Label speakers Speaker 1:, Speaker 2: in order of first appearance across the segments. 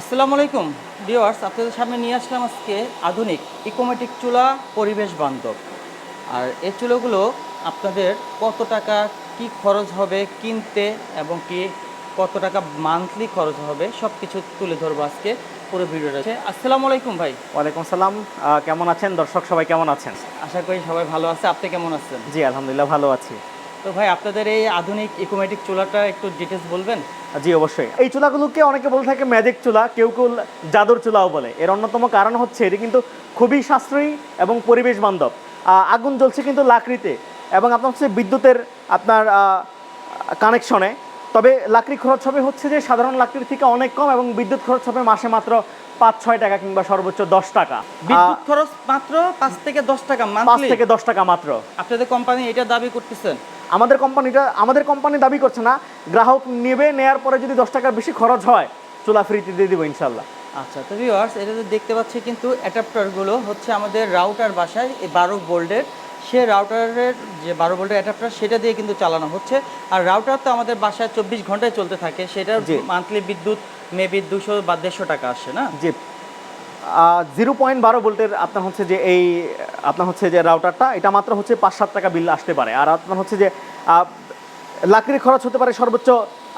Speaker 1: আসসালামু আলাইকুম। ভিওয়ার্স আপনাদের সামনে নিয়ে আসলাম আজকে আধুনিক ইকোমেটিক চুলা পরিবেশ বান্ধব। আর এই চুলোগুলো আপনাদের কত টাকা কি খরচ হবে কিনতে এবং কি কত টাকা মান্থলি খরচ হবে সব কিছু তুলে ধরবো আজকে পুরো ভিডিওটা। আছে আসসালামু আলাইকুম ভাই।
Speaker 2: ওয়ালাইকুম সালাম কেমন আছেন? দর্শক সবাই কেমন আছেন?
Speaker 1: আশা করি সবাই ভালো আছে। আপনি কেমন আছেন?
Speaker 2: জি আলহামদুলিল্লাহ ভালো আছি।
Speaker 1: তো ভাই আপনাদের এই আধুনিক ইকোমেটিক চুলাটা একটু ডিটেলস বলবেন?
Speaker 2: জি অবশ্যই। এই চুলাগুলোকে অনেকে বলে থাকে ম্যাজিক চুলা কেউ কেউ জাদুর চুলাও বলে। এর অন্যতম কারণ হচ্ছে এটি কিন্তু খুবই সাশ্রয়ী এবং পরিবেশ বান্ধব। আগুন জ্বলছে কিন্তু লাকড়িতে এবং আপনার হচ্ছে বিদ্যুতের আপনার কানেকশনে তবে লাকড়ি খরচ হবে হচ্ছে যে সাধারণ লাকড়ির থেকে অনেক কম এবং বিদ্যুৎ খরচ হবে মাসে মাত্র পাঁচ ছয় টাকা কিংবা সর্বোচ্চ দশ টাকা।
Speaker 1: বিদ্যুৎ খরচ মাত্র পাঁচ থেকে দশ টাকা
Speaker 2: পাঁচ থেকে দশ টাকা মাত্র।
Speaker 1: আপনাদের কোম্পানি এটা দাবি করতেছেন
Speaker 2: আমাদের কোম্পানিটা আমাদের কোম্পানি দাবি করছে না গ্রাহক নেবে নেয়ার পরে যদি দশ টাকার বেশি খরচ হয় চুলা ফ্রিতে দিয়ে দিব ইনশাল্লাহ
Speaker 1: আচ্ছা তো ভিউয়ার্স এটা তো দেখতে পাচ্ছি কিন্তু অ্যাডাপ্টারগুলো হচ্ছে আমাদের রাউটার বাসায় এই বারো ভোল্টের। সে রাউটারের যে বারো ভোল্টের অ্যাডাপ্টার সেটা দিয়ে কিন্তু চালানো হচ্ছে। আর রাউটার তো আমাদের বাসায় চব্বিশ ঘন্টায় চলতে থাকে সেটার
Speaker 2: জি।
Speaker 1: মান্থলি বিদ্যুৎ মেবি দুশো বা দেড়শো টাকা আসে না?
Speaker 2: যে জিরো পয়েন্ট বারো ভোল্টের আপনার হচ্ছে যে এই আপনার হচ্ছে যে রাউটারটা এটা মাত্র হচ্ছে পাঁচ সাত টাকা বিল আসতে পারে। আর আপনার হচ্ছে যে লাকড়ি খরচ হতে পারে সর্বোচ্চ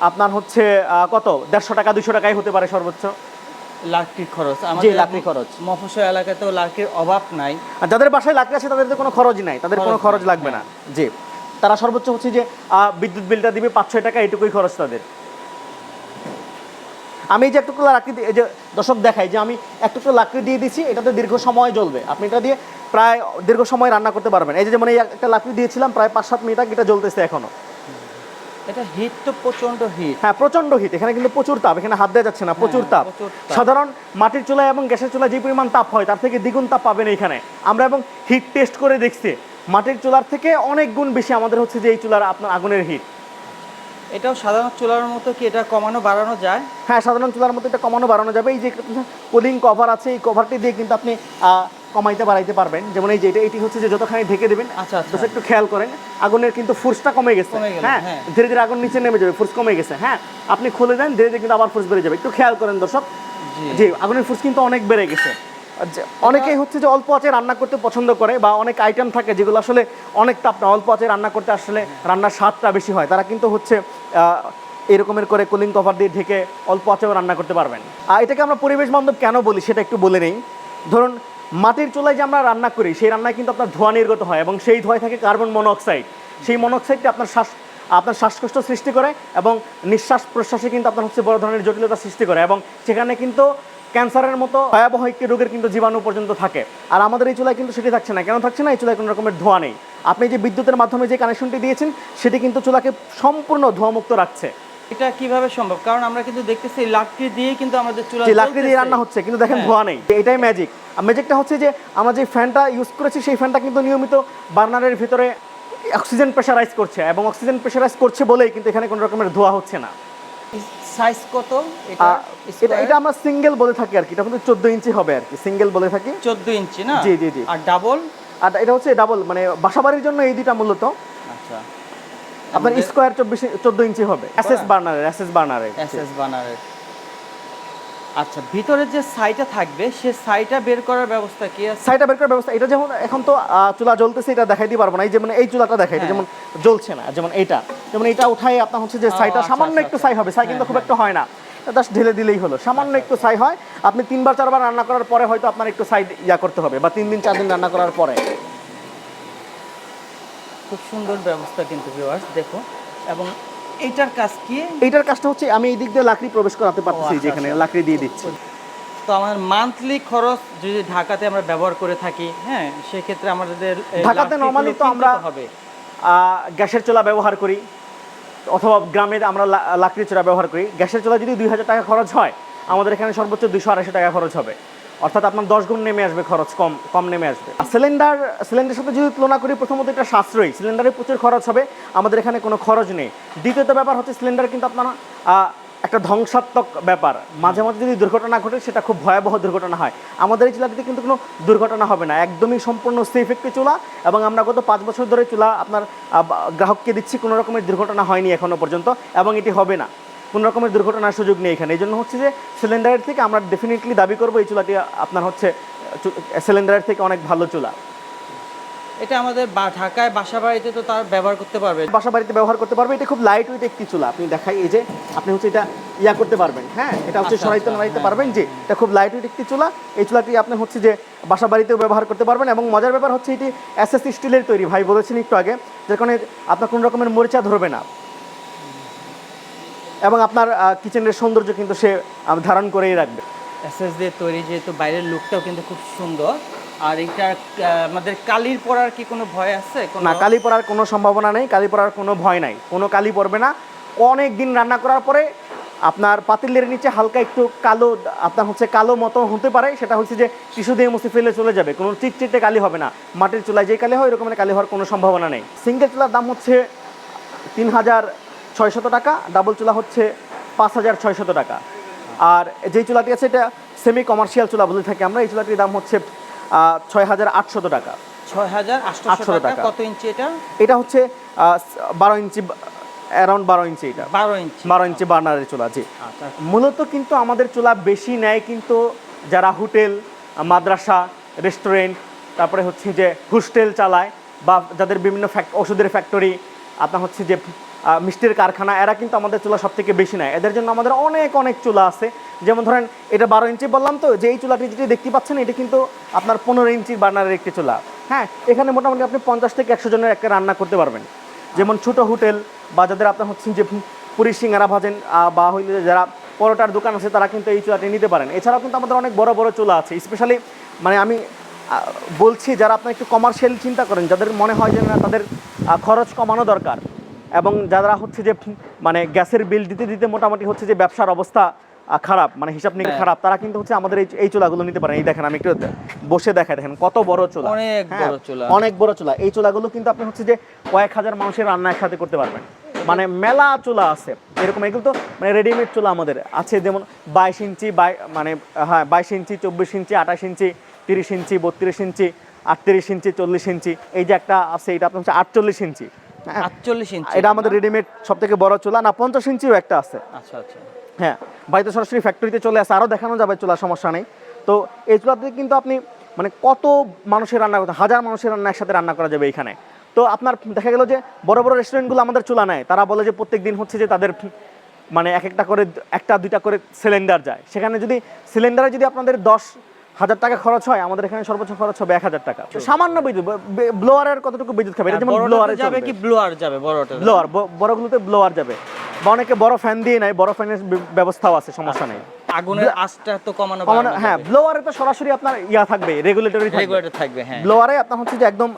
Speaker 2: আপনার হচ্ছে কত? দেড়শো টাকা দুশো টাকাই হতে পারে সর্বোচ্চ।
Speaker 1: লাকড়ির খরচ। আমাদের
Speaker 2: লাকড়ি খরচ।
Speaker 1: মফস্বল এলাকাতেও লাকড়ির অভাব নাই।
Speaker 2: আর যাদের বাসায় লাকড়ি আছে তাদের তো কোনো খরচই নাই। তাদের কোনো
Speaker 1: খরচ
Speaker 2: খরচ লাগবে না। জি। তারা সর্বোচ্চ হচ্ছে যে বিদ্যুৎ বিলটা দিবে পাঁচ ছয় টাকা এটুকুই খরচ তাদের। আমি এই যে একটু লাকড়ি যে দর্শক দেখাই যে আমি একটু লাকড়ি দিয়ে দিচ্ছি এটাতে দীর্ঘ সময় জ্বলবে। আপনি এটা দিয়ে প্রায় দীর্ঘ সময় রান্না করতে পারবেন। এই যে যেমন এই একটা লাকড়ি দিয়েছিলাম প্রায় পাঁচ সাত মিনিট আগে এটা জ্বলতেছে এখনও।
Speaker 1: এটা হিট তো প্রচণ্ড হিট
Speaker 2: হ্যাঁ প্রচণ্ড হিট এখানে কিন্তু প্রচুর তাপ এখানে হাত দেওয়া যাচ্ছে না প্রচুর তাপ। সাধারণ মাটির চুলায় এবং গ্যাসের চুলায় যে পরিমাণ তাপ হয় তার থেকে দ্বিগুণ তাপ পাবেন এখানে। আমরা এবং হিট টেস্ট করে দেখছি। মাটির চুলার থেকে অনেক গুণ বেশি আমাদের হচ্ছে যে এই চুলার আপনার আগুনের হিট
Speaker 1: এটাও সাধারণ চুলার মতো কি এটা কমানো বাড়ানো যায়?
Speaker 2: হ্যাঁ সাধারণ চুলার মধ্যে এটা কমানো বাড়ানো যাবে। এই যে কুলিং কভার আছে এই কভারটি দিয়ে কিন্তু আপনি কমাইতে বাড়াইতে পারবেন। যেমন এই যে এটা এটি হচ্ছে যে যতখানি ঢেকে দেবেন
Speaker 1: আচ্ছা, আচ্ছা।
Speaker 2: একটু খেয়াল করেন আগুনের কিন্তু ফোর্সটা কমে গেছে। হ্যাঁ?
Speaker 1: হ্যাঁ।
Speaker 2: ধীরে ধীরে আগুন নিচে নেমে যাবে ফোর্স কমে গেছে হ্যাঁ? আপনি খুলে দেন ধীরে ধীরে কিন্তু আবার ফোর্স বেড়ে যাবে। একটু খেয়াল করেন দর্শক।
Speaker 1: জি।
Speaker 2: আগুনের ফোর্স কিন্তু অনেক বেড়ে গেছে। অনেকেই হচ্ছে যে অল্প আঁচে রান্না করতে পছন্দ করে বা অনেক আইটেম থাকে যেগুলো আসলে অনেক তাপ না অল্প আঁচে রান্না করতে আসলে রান্নার স্বাদটা বেশি হয়। তারা কিন্তু হচ্ছে আহ, এরকমের করে কুলিং কভার দিয়ে ঢেকে অল্প আঁচেও রান্না করতে পারবেন। আর এটাকে আমরা পরিবেশ বান্ধব কেন বলি সেটা একটু বলে নেই। ধরুন মাটির চুলায় যে আমরা রান্না করি, সেই রান্নায় কিন্তু আপনার ধোঁয়া নির্গত হয় এবং সেই ধোঁয়ায় থাকে কার্বন মনোঅক্সাইড সেই মনোঅক্সাইডটি আপনার শ্বাস, আপনার শ্বাসকষ্ট সৃষ্টি করে এবং নিঃশ্বাস প্রশ্বাসে কিন্তু আপনার হচ্ছে বড় ধরনের জটিলতা সৃষ্টি করে এবং সেখানে কিন্তু ক্যান্সারের মতো ভয়াবহ একটি রোগের কিন্তু জীবাণু পর্যন্ত থাকে। আর আমাদের এই চুলায় কিন্তু সেটি থাকছে না। কেন থাকছে না? এই চুলায় কোনো রকমের ধোঁয়া নেই। আপনি যে বিদ্যুতের মাধ্যমে যে কানেকশনটি দিয়েছেন, সেটি কিন্তু চুলাকে সম্পূর্ণ ধোঁয়ামুক্ত রাখছে।
Speaker 1: এটা কীভাবে সম্ভব? কারণ আমরা কিন্তু দেখতেছি লাকড়ি দিয়ে কিন্তু আমাদের চুলা
Speaker 2: লাকড়ি দিয়ে রান্না হচ্ছে কিন্তু দেখেন
Speaker 1: হ্যাঁ।
Speaker 2: ধোঁয়া নেই। এটাই ম্যাজিক ম্যাজিকটা হচ্ছে যে আমরা যে ফ্যানটা ইউজ করেছি সেই ফ্যানটা কিন্তু নিয়মিত বার্নারের ভিতরে অক্সিজেন প্রেশারাইজ করছে এবং অক্সিজেন প্রেশারাইজ করছে বলেই কিন্তু এখানে কোনো রকমের ধোঁয়া হচ্ছে না।
Speaker 1: সাইজ কত? এটা
Speaker 2: এটা এটা আমরা সিঙ্গেল বলে থাকি আর কি। এটা কিন্তু চোদ্দ ইঞ্চি হবে আর কি। সিঙ্গেল বলে থাকি।
Speaker 1: 14 ইঞ্চি না?
Speaker 2: জি, জি, জি।
Speaker 1: আর ডাবল
Speaker 2: আর এটা হচ্ছে ডাবল মানে বাসাবাড়ির জন্য এই দুইটা মূলত।
Speaker 1: আচ্ছা।
Speaker 2: আপনার স্কোয়ার চব্বিশ চোদ্দ ইঞ্চি হবে। এসএস বার্নারের এসএস বার্নারের
Speaker 1: এসএস বানারের আচ্ছা ভিতরে যে সাইটা থাকবে সে সাইটা বের করার ব্যবস্থা কি আছে?
Speaker 2: সাইটা বের করার ব্যবস্থা এটা যেমন এখন তো চুলা জ্বলতেছে এটা দেখাই দিতে পারব না। এই যেমন এই চুলাটা দেখাই
Speaker 1: হ্যাঁ।
Speaker 2: যেমন জ্বলছে না যেমন এইটা যেমন এটা উঠাই আপনার হচ্ছে যে সাইটা
Speaker 1: আচ্ছা,
Speaker 2: সামান্য
Speaker 1: আচ্ছা,
Speaker 2: একটু
Speaker 1: আচ্ছা।
Speaker 2: সাই হবে সাই কিন্তু খুব একটা হয় না। জাস্ট ঢেলে দিলেই হলো। সামান্য একটু সাই হয় আপনি তিনবার চারবার রান্না করার পরে হয়তো আপনার একটু সাইড ইয়া করতে হবে বা তিন দিন চার দিন রান্না করার পরে।
Speaker 1: খুব সুন্দর ব্যবস্থা কিন্তু ভিউয়ার্স দেখো। এবং এইটার কাজ কি?
Speaker 2: এইটার কাজটা হচ্ছে আমি এই দিক দিয়ে লাকড়ি প্রবেশ করাতে পারতেছি
Speaker 1: আচ্ছা,
Speaker 2: যেখানে
Speaker 1: আচ্ছা।
Speaker 2: লাকড়ি দিয়ে দিচ্ছি।
Speaker 1: তো আমার মান্থলি খরচ যদি ঢাকাতে আমরা ব্যবহার করে থাকি হ্যাঁ সেক্ষেত্রে আমাদের
Speaker 2: ঢাকাতে normally তো আমরা-
Speaker 1: হবে।
Speaker 2: গ্যাসের চুলা ব্যবহার করি অথবা গ্রামে আমরা লা- লাকড়ির চুলা ব্যবহার করি। গ্যাসের চুলা যদি দুই হাজার টাকা খরচ হয় আমাদের এখানে সর্বোচ্চ দুশো আড়াইশো টাকা খরচ হবে। অর্থাৎ আপনার দশ গুণ নেমে আসবে খরচ, কম কম নেমে আসবে। সিলিন্ডার সিলিন্ডারের সাথে যদি তুলনা করি, প্রথমত এটা সাশ্রয়ী। সিলিন্ডারে প্রচুর খরচ হবে, আমাদের এখানে কোনো খরচ নেই। দ্বিতীয়ত ব্যাপার হচ্ছে সিলিন্ডার কিন্তু আপনার একটা ধ্বংসাত্মক ব্যাপার। মাঝে মাঝে যদি দুর্ঘটনা ঘটে, সেটা খুব ভয়াবহ দুর্ঘটনা হয়। আমাদের এই চুলাটিতে কিন্তু কোনো দুর্ঘটনা হবে না। একদমই সম্পূর্ণ সেফ একটি চুলা এবং আমরা গত পাঁচ বছর ধরে চুলা আপনার গ্রাহককে দিচ্ছি, কোনো রকমের দুর্ঘটনা হয়নি এখনও পর্যন্ত এবং এটি হবে না। কোনো রকমের দুর্ঘটনার সুযোগ নেই এখানে। এই জন্য হচ্ছে যে সিলিন্ডারের থেকে আমরা ডেফিনেটলি দাবি করব এই চুলাটি আপনার হচ্ছে সিলিন্ডারের থেকে অনেক ভালো চুলা।
Speaker 1: এটা আমাদের বা- ঢাকায় বাসা বাড়িতে তো তার ব্যবহার করতে পারবে।
Speaker 2: বাসা বাড়িতে ব্যবহার করতে পারবে। এটা খুব লাইট ওয়েট একটি চুলা। আপনি দেখাই এই যে আপনি হচ্ছে এটা ইয়া করতে পারবেন হ্যাঁ? এটা হচ্ছে
Speaker 1: আচ্ছা,
Speaker 2: সরাইতে
Speaker 1: আচ্ছা,
Speaker 2: নাড়াইতে
Speaker 1: হ্যাঁ,
Speaker 2: পারবেন যে এটা খুব লাইট ওয়েট একটি চুলা। এই চুলাটি আপনি হচ্ছে যে বাসা বাড়িতেও ব্যবহার করতে পারবেন এবং মজার ব্যাপার হচ্ছে এটি এসএস স্টিলের তৈরি। ভাই বলেছেন একটু আগে যার কারণে আপনার কোনো রকমের মরিচা ধরবে না। এবং আপনার কিচেনের সৌন্দর্য কিন্তু সে ধারণ করেই রাখবে।
Speaker 1: এসএস দিয়ে তৈরি যেহেতু বাইরের লুকটাও কিন্তু খুব সুন্দর। আর এটা আমাদের কালির পড়ার কি কোনো ভয় আছে?
Speaker 2: না কালি পড়ার কোনো সম্ভাবনা নেই কালি পড়ার কোনো ভয় নাই। কোনো কালি পড়বে না। অনেক দিন রান্না করার পরে আপনার পাতিলের নিচে হালকা একটু কালো আপনার হচ্ছে কালো মতো হতে পারে। সেটা হচ্ছে যে টিস্যু দিয়ে মুছে ফেলে চলে যাবে। কোনো চিটচিটে কালি হবে না। মাটির চুলায় যে কালি হয় এরকমের কালি হওয়ার কোনো সম্ভাবনা নেই। সিঙ্গেল চুলার দাম হচ্ছে তিন হাজার ছয়শত টাকা ডাবল চুলা হচ্ছে পাঁচ হাজার ছয়শত টাকা। আর যেই চুলাটি আছে এটা সেমি কমার্শিয়াল চুলা বলে থাকি আমরা এই চুলাটির দাম হচ্ছে ছয় হাজার আটশত টাকা।
Speaker 1: ছয় হাজার আটশো
Speaker 2: 800
Speaker 1: টাকা
Speaker 2: টাকা।
Speaker 1: কত ইঞ্চি এটা?
Speaker 2: এটা হচ্ছে বারো ইঞ্চি অ্যারাউন্ড বারো ইঞ্চি এটা।
Speaker 1: বারো ইঞ্চি।
Speaker 2: বারো ইঞ্চি বার্নারের চুলা জি।
Speaker 1: আচ্ছা
Speaker 2: মূলত কিন্তু আমাদের চুলা বেশি নেয় কিন্তু যারা হোটেল মাদ্রাসা রেস্টুরেন্ট তারপরে হচ্ছে যে হোস্টেল চালায় বা যাদের বিভিন্ন ওষুধের ফ্যাক্টরি আপনার হচ্ছে যে মিষ্টির কারখানা, এরা কিন্তু আমাদের চুলা সব থেকে বেশি নেয়। এদের জন্য আমাদের অনেক অনেক চুলা আছে। যেমন ধরেন, এটা বারো ইঞ্চি বললাম তো, যে এই চুলাটি যেটি দেখতে পাচ্ছেন, এটা কিন্তু আপনার পনেরো ইঞ্চি বার্নারের একটি চুলা। হ্যাঁ এখানে মোটামুটি আপনি পঞ্চাশ থেকে একশো জনের একটা রান্না করতে পারবেন। যেমন ছোট হোটেল বা যাদের আপনার হচ্ছেন যে পুরি সিঙ্গারা ভাজেন বা হইলে যারা পরোটার দোকান আছে, তারা কিন্তু এই চুলাটি নিতে পারেন। এছাড়াও কিন্তু আমাদের অনেক বড় বড় চুলা আছে। স্পেশালি মানে আমি বলছি, যারা আপনার একটু কমার্শিয়াল চিন্তা করেন, যাদের মনে হয় যে না, তাদের খরচ কমানো দরকার। এবং যারা হচ্ছে যে মানে গ্যাসের বিল দিতে দিতে মোটামুটি হচ্ছে যে ব্যবসার অবস্থা খারাপ মানে হিসাব নিকে
Speaker 1: হ্যাঁ।
Speaker 2: খারাপ তারা কিন্তু হচ্ছে আমাদের এই এই চুলাগুলো নিতে পারেন এই দেখেন আমি একটু বসে দেখাই দেখেন কত বড় চুলা।
Speaker 1: অনেক
Speaker 2: হ্যাঁ,
Speaker 1: বড় চুলা।
Speaker 2: অনেক বড় চুলা। এই চুলাগুলো কিন্তু আপনি হচ্ছে যে কয়েক হাজার মানুষের রান্না একসাথে করতে পারবেন। মানে মেলা চুলা আছে। এরকম এগুলো তো মানে রেডিমেড চুলা আমাদের আছে। যেমন বাইশ ইঞ্চি বাই মানে হ্যাঁ বাইশ ইঞ্চি চব্বিশ ইঞ্চি আঠাশ ইঞ্চি তিরিশ ইঞ্চি বত্রিশ ইঞ্চি আটত্রিশ ইঞ্চি চল্লিশ ইঞ্চি। এই যে একটা আছে এটা আপনার হচ্ছে আটচল্লিশ ইঞ্চি। হ্যাঁ
Speaker 1: আটচল্লিশ ইঞ্চি
Speaker 2: এটা আমাদের রেডিমেড সব থেকে বড় চুলা। না পঞ্চাশ ইঞ্চিও একটা আছে।
Speaker 1: আচ্ছা আচ্ছা।
Speaker 2: হ্যাঁ বাড়িতে সরাসরি ফ্যাক্টরিতে চলে আসে আরও দেখানো যাবে চুলা সমস্যা নেই। তো এই চুলাতে কিন্তু আপনি মানে কত মানুষের রান্না করতে হাজার মানুষের রান্না একসাথে রান্না করা যাবে এইখানে তো আপনার দেখা গেল যে বড় বড় রেস্টুরেন্টগুলো আমাদের চুলা নেয়। তারা বলে যে প্রত্যেক দিন হচ্ছে যে তাদের মানে এক একটা করে একটা দুইটা করে সিলিন্ডার যায়। সেখানে যদি সিলিন্ডারে যদি আপনাদের দশ হাজার টাকা খরচ হয় আমাদের এখানে সর্বোচ্চ খরচ হবে এক হাজার টাকা। সামান্য বিদ্যুৎ ব্লোয়ারের কতটুকু বিদ্যুৎ খাবে? এটা যেমন ব্লোয়ারে
Speaker 1: যাবে কি ব্লোয়ার যাবে বড়টা
Speaker 2: ব্লোয়ার বড়গুলোতে ব্লোয়ার যাবে। বা অনেকে বড় ফ্যান দিয়ে নেয় বড় ফ্যানের ব্যবস্থাও আছে সমস্যা নেই।
Speaker 1: আগুনের আঁচটা তো কমানো
Speaker 2: হ্যাঁ ব্লোয়ারে তো সরাসরি আপনার ইয়া থাকবে রেগুলেটরি থাকবে।
Speaker 1: রেগুলেটর থাকবে হ্যাঁ।
Speaker 2: ব্লোয়ারে আপনার হচ্ছে যে একদম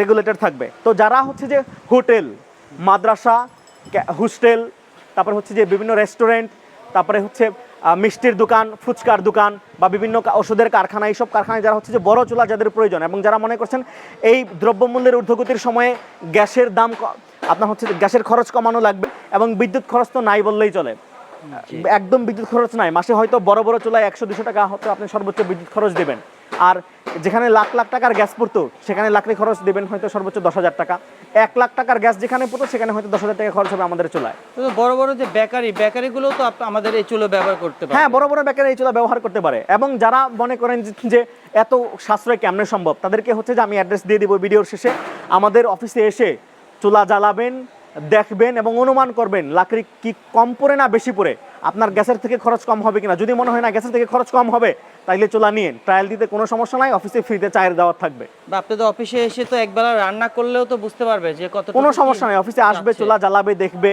Speaker 2: রেগুলেটর থাকবে। তো যারা হচ্ছে যে হোটেল মাদ্রাসা হোস্টেল তারপরে হচ্ছে যে বিভিন্ন রেস্টুরেন্ট তারপরে হচ্ছে মিষ্টির দোকান ফুচকার দোকান বা বিভিন্ন ওষুধের কারখানা এইসব কারখানায় যারা হচ্ছে যে বড় চুলা যাদের প্রয়োজন এবং যারা মনে করছেন এই দ্রব্যমূল্যের ঊর্ধ্বগতির সময়ে গ্যাসের দাম আপনার হচ্ছে গ্যাসের খরচ কমানো লাগবে এবং বিদ্যুৎ খরচ তো নাই বললেই চলে। একদম বিদ্যুৎ খরচ নাই। মাসে হয়তো বড় বড় চুলায় একশো দুশো টাকা হয়তো আপনি সর্বোচ্চ বিদ্যুৎ খরচ দেবেন। আর যেখানে লাখ লাখ টাকার গ্যাস পড়তো সেখানে লাকড়ি খরচ দেবেন হয়তো সর্বোচ্চ দশ হাজার টাকা। এক লাখ টাকার গ্যাস যেখানে পড়তো সেখানে হয়তো দশ হাজার টাকা খরচ হবে আমাদের চুলায়।
Speaker 1: তো বড় বড় যে বেকারি বেকারিগুলো তো আমাদের এই চুলো ব্যবহার করতে পারে।
Speaker 2: হ্যাঁ বড় বড় বেকারি এই চুলা ব্যবহার করতে পারে। এবং যারা মনে করেন যে- যে এত সাশ্রয় কেমনে সম্ভব তাদেরকে হচ্ছে যে আমি অ্যাড্রেস দিয়ে দিব ভিডিওর শেষে। আমাদের অফিসে এসে চুলা জ্বালাবেন দেখবেন এবং অনুমান করবেন লাকড়ি কি কম পড়ে না বেশি পড়ে? আপনার গ্যাসের থেকে খরচ কম হবে কিনা? যদি মনে হয় না গ্যাসের থেকে খরচ কম হবে তাইলে চুলা নিয়ে ট্রায়াল দিতে কোনো সমস্যা নাই অফিসে ফ্রিতে চায়ের দেওয়ার থাকবে।
Speaker 1: বা আপনি তো অফিসে এসে তো একবেলা রান্না করলেও তো বুঝতে পারবে যে কত
Speaker 2: কোনো সমস্যা নাই অফিসে আসবে চুলা জ্বালাবে দেখবে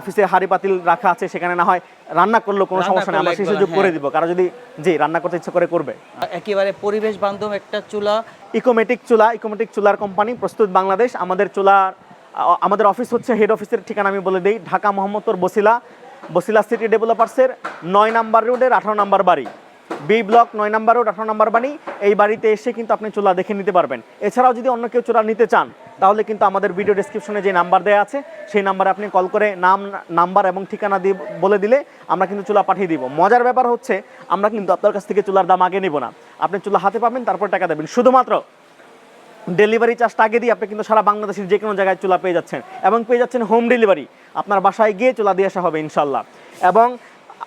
Speaker 2: অফিসে হাড়ি পাতিল রাখা আছে সেখানে না হয় রান্না করলেও কোনো সমস্যা নেই আমরা সেই সুযোগ করে
Speaker 1: হ্যাঁ।
Speaker 2: দিব। কারও যদি জি রান্না করতে ইচ্ছা করে করবে।
Speaker 1: একেবারে পরিবেশ বান্ধব একটা চুলা।
Speaker 2: ইকোমেটিক চুলা ইকোমেটিক চুলার কোম্পানি প্রস্তুত বাংলাদেশ। আমাদের চুলার আমাদের অফিস হচ্ছে হেড অফিসের ঠিকানা আমি বলে দিই। ঢাকা মোহাম্মদপুর বসিলা বসিলা সিটি ডেভেলপার্সের নয় নাম্বার রোডের আঠারো নাম্বার বাড়ি। বি ব্লক নয় নাম্বার রোড আঠারো নাম্বার বাড়ি। এই বাড়িতে এসে কিন্তু আপনি চুলা দেখে নিতে পারবেন। এছাড়াও যদি অন্য কেউ চুলা নিতে চান, তাহলে কিন্তু আমাদের ভিডিও ডেসক্রিপশনে যে নাম্বার দেওয়া আছে, সেই নাম্বারে আপনি কল করে নাম নাম্বার এবং ঠিকানা দিয়ে বলে দিলে আমরা কিন্তু চুলা পাঠিয়ে দিব। মজার ব্যাপার হচ্ছে, আমরা কিন্তু আপনার কাছ থেকে চুলার দাম আগে নিব না। আপনি চুলা হাতে পাবেন, তারপর টাকা দেবেন। শুধুমাত্র ডেলিভারি চার্জটা আগে দিয়ে আপনি কিন্তু সারা বাংলাদেশের যে কোনো জায়গায় চুলা পেয়ে যাচ্ছেন এবং পেয়ে যাচ্ছেন হোম ডেলিভারি। আপনার বাসায় গিয়ে চুলা দিয়ে আসা হবে ইনশাল্লাহ এবং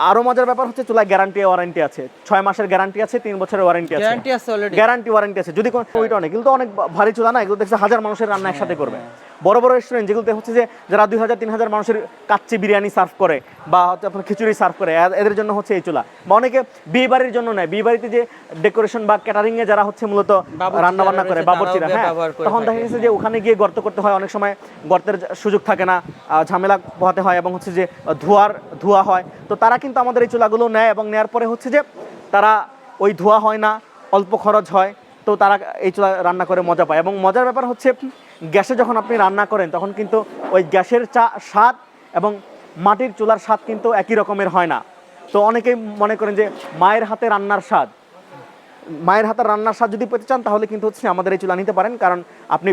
Speaker 2: আরও মজার ব্যাপার হচ্ছে চুলা গ্যারান্টি ওয়ারেন্টি আছে। ছয় মাসের গ্যারান্টি আছে তিন বছরের ওয়ারেন্টি আছে।
Speaker 1: গ্যারান্টি আছে অলরেডি
Speaker 2: গ্যারান্টি ওয়ারেন্টি আছে। যদি কোনো ওইটা অনেক কিন্তু অনেক ভারী চুলা না এগুলো দেখছে হাজার মানুষের রান্না একসাথে করবে। বড় বড় রেস্টুরেন্ট যেগুলোতে হচ্ছে যে যারা দুই হাজার তিন হাজার মানুষের কাচ্চি বিরিয়ানি সার্ভ করে বা হচ্ছে আপনার খিচুড়ি সার্ভ করে এদের জন্য হচ্ছে এই চুলা। বা অনেকে বিয়ে বাড়ির জন্য নেয়। বিয়ে বাড়িতে যে ডেকোরেশন বা ক্যাটারিং এ যারা হচ্ছে মূলত রান্না বান্না করে বাবুর্চিরা হ্যাঁ। তখন দেখা। গেছে যে ওখানে গিয়ে গর্ত করতে হয় অনেক সময় গর্তের সুযোগ থাকে না ঝামেলা পোহাতে হয় এবং হচ্ছে যে ধোয়ার ধোয়া হয়। তো তারা কিন্তু আমাদের এই চুলাগুলো নেয় এবং নেয়ার পরে হচ্ছে যে তারা ওই ধোয়া হয় না অল্প খরচ হয় তো তারা এই চুলা রান্না করে মজা পায়। এবং মজার ব্যাপার হচ্ছে গ্যাসে যখন আপনি রান্না করেন, তখন কিন্তু ওই গ্যাসের চা স্বাদ এবং মাটির চুলার স্বাদ কিন্তু একই রকমের হয় না। তো অনেকেই মনে করেন যে মায়ের হাতে রান্নার স্বাদ। মায়ের হাতের রান্নার স্বাদ যদি পেতে চান, তাহলে কিন্তু হচ্ছে আমাদের এই চুলা নিতে পারেন, কারণ আপনি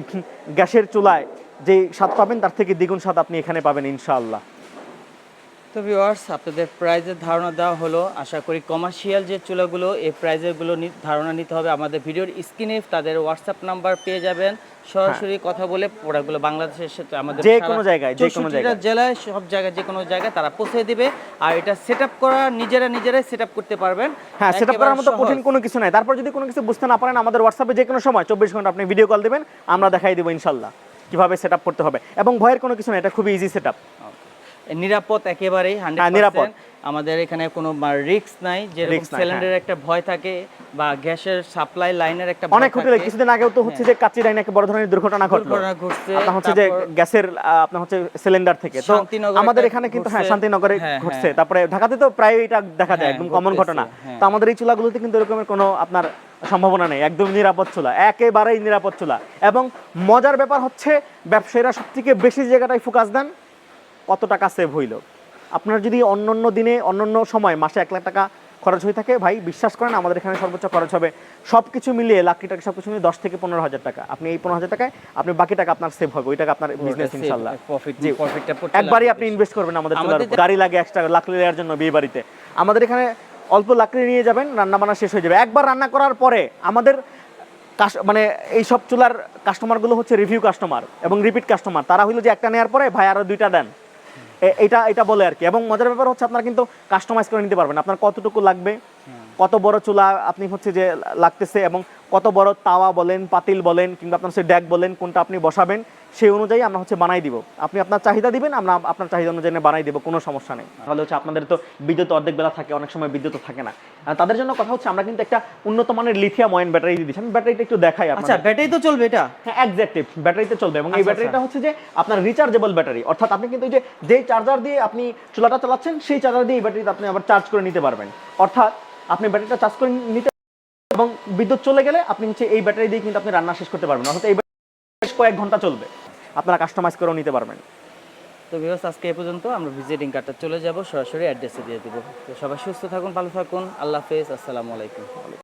Speaker 2: গ্যাসের চুলায় যে স্বাদ পাবেন, তার থেকে দ্বিগুণ স্বাদ আপনি এখানে পাবেন, ইনশাআল্লাহ।
Speaker 1: তো ভিউয়ার্স আপনাদের প্রাইজের ধারণা দেওয়া হলো। আশা করি কমার্শিয়াল যে চুলাগুলো এই প্রাইজেরগুলো ধারণা নিতে হবে। আমাদের ভিডিওর স্ক্রিনে তাদের হোয়াটসঅ্যাপ নাম্বার পেয়ে যাবেন। সরাসরি কথা বলে প্রোডাক্টগুলো বাংলাদেশের সাথে আমাদের
Speaker 2: যে কোনো জায়গায়, যে কোনো জায়গায়।
Speaker 1: জেলায় সব জায়গায় যে কোনো জায়গায় তারা পৌঁছে দিবে। আর এটা সেট আপ করা নিজেরা নিজেরাই সেট আপ করতে পারবেন।
Speaker 2: হ্যাঁ সেটা
Speaker 1: একেবারে
Speaker 2: করার মতো কঠিন কোনো কিছু নাই। তারপর যদি কোনো কিছু বুঝতে না পারেন আমাদের হোয়াটসঅ্যাপে যে কোনো সময় চব্বিশ ঘণ্টা আপনি ভিডিও কল দেবেন আমরা দেখাই দেবো ইনশাল্লাহ কীভাবে সেট আপ করতে হবে। এবং ভয়ের কোনো কিছু নাই এটা খুবই ইজি সেট
Speaker 1: নিরাপদ একেবারেই
Speaker 2: হ্যাঁ, নিরাপদ।
Speaker 1: আমাদের এখানে কোনো রিস্ক নাই
Speaker 2: Risk
Speaker 1: সিলিন্ডারের একটা ভয় থাকে বা গ্যাসের সাপ্লাই লাইনের একটা
Speaker 2: অনেক হোটেলে। কিছুদিন আগেও তো হচ্ছে যে কাচ্চি ডাইনে একটা বড় ধরনের দুর্ঘটনা ঘটলো।
Speaker 1: ঘটছে,
Speaker 2: আপনার হচ্ছে যে গ্যাসের আপনার হচ্ছে সিলিন্ডার থেকে। তো আমাদের এখানে কিন্তু হ্যাঁ শান্তিনগরে
Speaker 1: হ্যাঁ,
Speaker 2: ঘটছে।
Speaker 1: হ্যাঁ।
Speaker 2: তারপরে ঢাকাতে তো প্রায় এটা দেখা যায়
Speaker 1: হ্যাঁ,
Speaker 2: একদম কমন ঘটনা।
Speaker 1: হ্যাঁ।
Speaker 2: তো আমাদের এই চুলাগুলোতে কিন্তু এরকমের কোনো আপনার সম্ভাবনা নেই। একদম নিরাপদ চুলা একেবারেই নিরাপদ চুলা। এবং মজার ব্যাপার হচ্ছে ব্যবসায়ীরা সব থেকে বেশি জায়গাটায় ফোকাস দেন কত টাকা সেভ হইল? আপনার যদি অন্য অন্য দিনে অন্য অন্য সময় মাসে এক লাখ টাকা খরচ হয়ে থাকে ভাই বিশ্বাস করেন আমাদের এখানে সর্বোচ্চ খরচ হবে সব কিছু মিলিয়ে লাখ টাকা সব কিছু মিলিয়ে দশ থেকে পনেরো হাজার টাকা। আপনি এই পনেরো হাজার টাকায় আপনি বাকি টাকা আপনার সেভ হবে ওই টাকা আপনার বিজনেস ইনশাল্লাহ একবারই আপনি ইনভেস্ট করবেন আমাদের। গাড়ি লাগে এক্সট্রা লাকড়ি দেওয়ার জন্য বিয়ে বাড়িতে। আমাদের এখানে অল্প লাকড়ি নিয়ে যাবেন রান্না বান্না শেষ হয়ে যাবে। একবার রান্না করার পরে আমাদের মানে এই সব চুলার কাস্টমারগুলো হচ্ছে রিভিউ কাস্টমার এবং রিপিট কাস্টমার তারা হইল যে একটা নেওয়ার পরে ভাই আরও দুইটা দেন। এটা এটা বলে আর কি। এবং মজার ব্যাপার হচ্ছে আপনারা কিন্তু কাস্টমাইজ করে নিতে পারবেন। আপনার কতটুকু লাগবে? কত বড় চুলা আপনি হচ্ছে যে লাগতেছে এবং কত বড় তাওয়া বলেন পাতিল বলেন কিংবা আপনার হচ্ছে ড্যাক বলেন কোনটা আপনি বসাবেন সেই অনুযায়ী আমরা হচ্ছে বানাই দিব। আপনি আপনার চাহিদা দিবেন আমরা আপনার চাহিদা অনুযায়ী বানাই দিব কোনো সমস্যা নেই। তাহলে হচ্ছে আপনাদের তো বিদ্যুৎ অর্ধেক বেলা থাকে অনেক সময় বিদ্যুৎ থাকে না। তাদের জন্য কথা হচ্ছে আমরা কিন্তু একটা উন্নত মানের লিথিয়াম অয়েন ব্যাটারি দিয়ে দিচ্ছি। আমি ব্যাটারিটা একটু দেখাই
Speaker 1: আচ্ছা ব্যাটারি তো চলবে এটা?
Speaker 2: হ্যাঁ এক্স্যাক্টলি ব্যাটারিতে চলবে এবং এই
Speaker 1: আচ্ছা,
Speaker 2: ব্যাটারিটা হচ্ছে যে আপনার রিচার্জেবল ব্যাটারি অর্থাৎ আপনি কিন্তু যে যেই চার্জার দিয়ে আপনি চুলাটা চালাচ্ছেন সেই চার্জার দিয়ে এই ব্যাটারিটা আপনি আবার চার্জ করে নিতে পারবেন। অর্থাৎ আপনি ব্যাটারিটা চার্জ করে নিতে এবং বিদ্যুৎ চলে গেলে আপনি হচ্ছে এই ব্যাটারি দিয়ে কিন্তু আপনি রান্না শেষ করতে পারবেন অর্থাৎ এই ব্যাটারি বেশ কয়েক ঘণ্টা চলবে। আপনারা কাস্টমাইজ করেও নিতে পারবেন।
Speaker 1: তো ভিউয়ার্স আজকে এ পর্যন্ত আমরা ভিজিটিং কার্ডটা চলে যাব, সরাসরি অ্যাড্রেসে দিয়ে দেবো। তো সবাই সুস্থ থাকুন, ভালো থাকুন, আল্লাহ হাফেজ, আসসালামু আলাইকুম।